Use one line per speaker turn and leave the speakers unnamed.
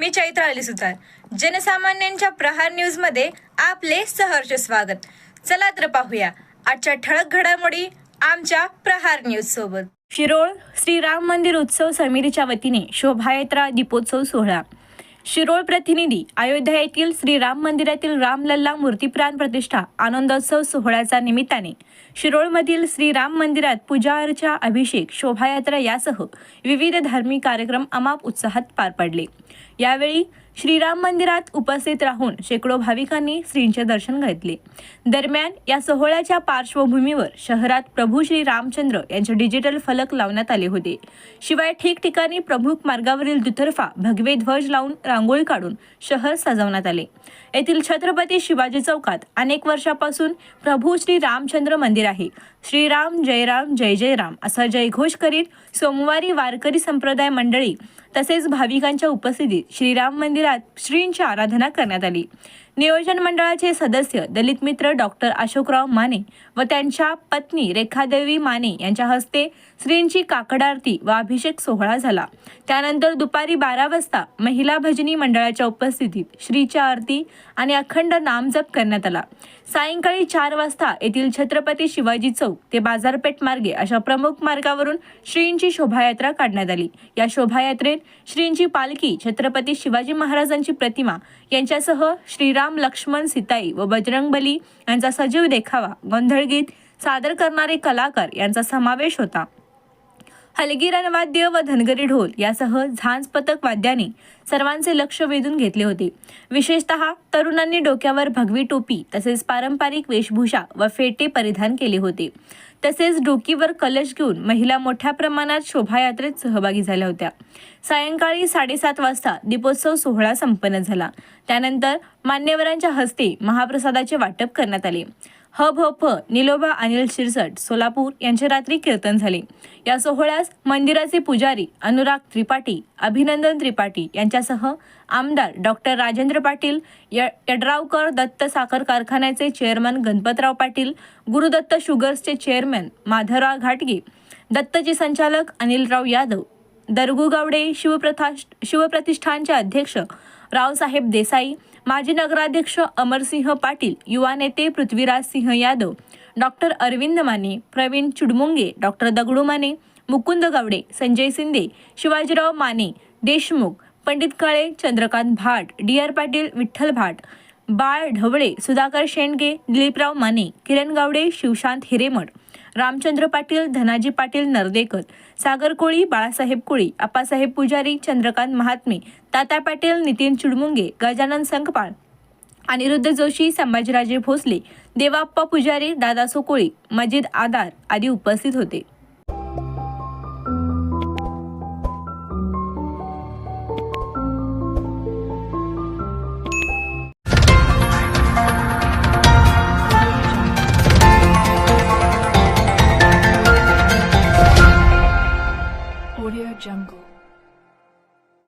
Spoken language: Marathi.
मी चैत्र अली सुतार. जनसामान्यांच्या प्रहार न्यूजमध्ये आपले सहर्ष स्वागत. चला तर पाहूया. आजच्या ठळक घडामोडी आमच्या प्रहार न्यूज सोबत. शिरोळ श्रीराम मंदिर उत्सव समितीच्या वतीने शोभायात्रा दीपोत्सव सोहळा. शिरोळ प्रतिनिधी अयोध्या येथील श्रीराम मंदिरातील रामलल्ला मूर्तीप्राण प्रतिष्ठा आनंदोत्सव सोहळ्याच्या निमित्ताने शिरोळमधील श्रीराम मंदिरात पूजा अर्चा अभिषेक शोभायात्रा यासह विविध धार्मिक कार्यक्रम अमाप उत्साहात पार पडले. यावेळी श्रीराम मंदिरात उपस्थित राहून शेकडो भाविकांनी श्रींचे दर्शन घेतले. दरम्यान या सोहळ्याच्या पार्श्वभूमीवर शहरात प्रभू श्री रामचंद्र यांचे डिजिटल फलक लावण्यात आले होते. शिवाय ठिकठिकाणी प्रमुख मार्गावरील दुतर्फा भगवे ध्वज लावून रांगोळी काढून शहर सजवण्यात आले. येथील छत्रपती शिवाजी चौकात अनेक वर्षापासून प्रभू श्री रामचंद्र मंदिर आहे. श्रीराम जय राम जय जय राम असा जयघोष करीत सोमवारी वारकरी संप्रदाय मंडळी तसेच भाविकांच्या उपस्थितीत श्रीराम मंदिरात श्रींची आराधना करण्यात आली. नियोजन मंडळाचे सदस्य दलित मित्र डॉक्टर अशोकराव माने व त्यांच्या पत्नी रेखादेवी माने यांच्या हस्ते श्रींची काकड आरती व अभिषेक सोहळा झाला. त्यानंतर दुपारी बारा वाजता महिला भजनी मंडळाच्या उपस्थितीत श्रीच्या आरती आणि अखंड नामजप करण्यात आला. सायंकाळी चार वाजता येथील छत्रपती शिवाजी चौक ते बाजारपेठ मार्गे अशा प्रमुख मार्गावरून श्रींची शोभायात्रा काढण्यात आली. या शोभायात्रेत श्रींची पालखी छत्रपती शिवाजी महाराजांची प्रतिमा यांच्यासह श्रीराम राम लक्ष्मण सीताई व बजरंगबली यांचा सजीव देखावा. गोंधळगीत सादर करणारे कलाकार यांचा समावेश होता. हलगी रणवाद्य व धनगरी ढोल यासह झांज पथक वाद्याने सर्वांचे लक्ष वेधून घेतले होते. विशेषतः तरुणांनी डोक्यावर भगवी टोपी तसेच पारंपरिक वेशभूषा व फेटे परिधान केले होते. तसेच डोकीवर कलश घेऊन महिला मोठ्या प्रमाणात शोभायात्रेत सहभागी झाल्या होत्या. सायंकाळी साडेसात वाजता दीपोत्सव सोहळा संपन्न झाला. त्यानंतर मान्यवरांच्या हस्ते महाप्रसादाचे वाटप करण्यात आले. ह भ फ निलोबा अनिल शिरसट सोलापूर यांचे रात्री कीर्तन झाले. या सोहळ्यास मंदिराचे पुजारी अनुराग त्रिपाठी अभिनंदन त्रिपाठी यांच्यासह आमदार डॉक्टर राजेंद्र पाटील य यड्रावकर दत्त साखर कारखान्याचे चेअरमन गणपतराव पाटील गुरुदत्त शुगर्सचे चेअरमन माधवराव घाटगे दत्तचे संचालक अनिलराव यादव दरगू गावडे शिवप्रथा शिवप्रतिष्ठानचे अध्यक्ष रावसाहेब देसाई माजी नगराध्यक्ष अमरसिंह पाटील युवा नेते Prithviraj Singh Yadav doctor Arvind Mane Pravin Chudmunge doctor Dagdu Mane Mukund Gawade Sanjay Shinde Shivajirao Mane Deshmukh Pandit Kale Chandrakant Bhat D R Patil Vitthal भाट बाळ ढवळे सुधाकर शेंडगे दिलीपराव माने किरण गावडे शिवशांत हिरेमठ रामचंद्र पाटील धनाजी पाटील नर्देकर सागर कोळी बाळासाहेब कोळी आप्पासाहेब पुजारी चंद्रकांत महात्मे तात्या पाटील नितीन चुडमुंगे गजानन संकपाळ अनिरुद्ध जोशी संभाजीराजे भोसले देवाप्पा पुजारी दादा सोकोळी मजिद आदार आदी उपस्थित होते.
jungle.